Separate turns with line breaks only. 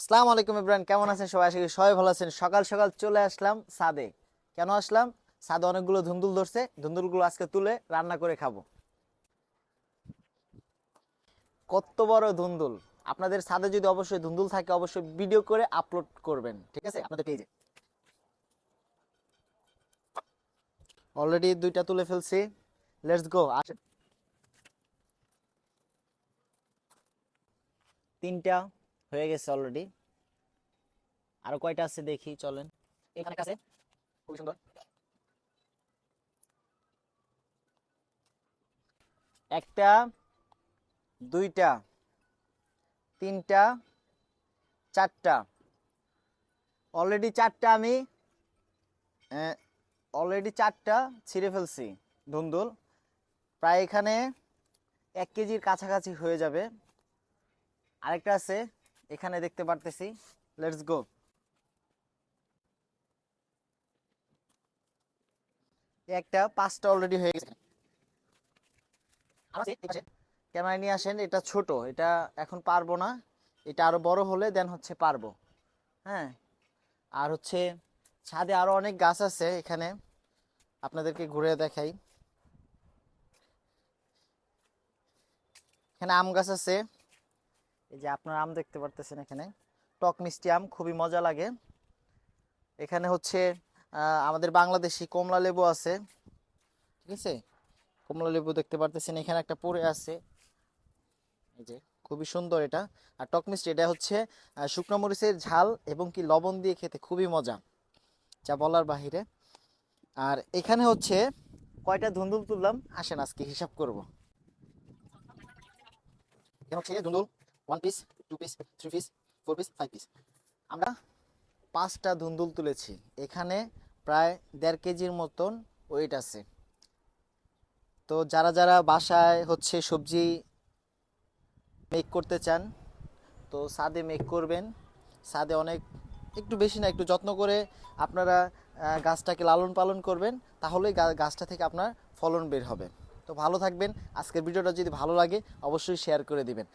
আসসালামু আলাইকুম ইব্রাহিম, কেমন আছেন? সবাই করি সবাই ভালো আছেন। সকাল সকাল চলে আসলাম সাদে। কেন আসলাম? সাদে অনেকগুলো ধুন্দুল ধরছে, ধুন্দুলগুলো আজকে তুলে রান্না করে খাব। কত বড় ধুন্দুল। আপনাদের সাদে যদি অবশ্যই ধুন্দুল থাকে, অবশ্যই ভিডিও করে আপলোড করবেন, ঠিক আছে? আপনাদের পেজে। অলরেডি দুইটা তুলে ফেলছি। লেটস গো আসেন। তিনটা। হয়ে গেছে অলরেডি আরও কয়টা আছে দেখি, চলেন। এখানে আছে। খুবই সুন্দর। একটা, দুইটা, তিনটা, চারটা। অলরেডি চারটা আমি অলরেডি চারটা ছিঁড়ে ফেলছি ধুন্দুল। প্রায় এখানে এক কেজির কাছাকাছি হয়ে যাবে। আরেকটা আছে এখানে দেখতে পারতেছি। লেটস গো একটা পাঁচটা অলরেডি হয়ে গেছে। ক্যামেরা নিয়ে আসেন এটা ছোট এটা এখন পারব না। এটা আরও বড় হলে দেন হচ্ছে পারব। হ্যাঁ? আর হচ্ছে ছাদে আরও অনেক গাছ আছে এখানে। আপনাদেরকে ঘুরে দেখাই। এখানে আম গাছ আছে। এই যে আপনার আম দেখতে পারতেছেন এখানে। টক মিষ্টি আম, খুবই মজা লাগে। এখানে হচ্ছে আমাদের বাংলাদেশি কমলা লেবু আছে। ঠিক আছে? কমলা লেবু দেখতে পারতেছেন, এখানে একটা পড়ে আছে। এই যে, খুবই সুন্দর এটা। আর টক মিষ্টি, এটা হচ্ছে শুকনো মরিচের ঝাল এবং কি লবণ দিয়ে খেতে খুবই মজা। যা বলার বাহিরে। আর এখানে হচ্ছে, কয়টা ধুন্দুল তুললাম, আসেন আজকে হিসাব করব। হচ্ছে ধুন্দুল। One piece two piece three piece four piece five piece আমরা পাঁচটা ধুন্দুল তুলেছি। এখানে প্রায় দেড় কেজির মতন ওয়েট আছে। তো যারা যারা বাসায় হচ্ছে সবজি মেক করতে চান, তো সাদে মেক করবেন। সাদে অনেক, একটু বেশি না, একটু যত্ন করে আপনারা গাছটাকে লালন পালন করবেন, তাহলেই গাছটা থেকে আপনার ফলন বের হবে। তো ভালো থাকবেন। আজকের ভিডিওটা যদি ভালো লাগে, অবশ্যই শেয়ার করে দিবেন।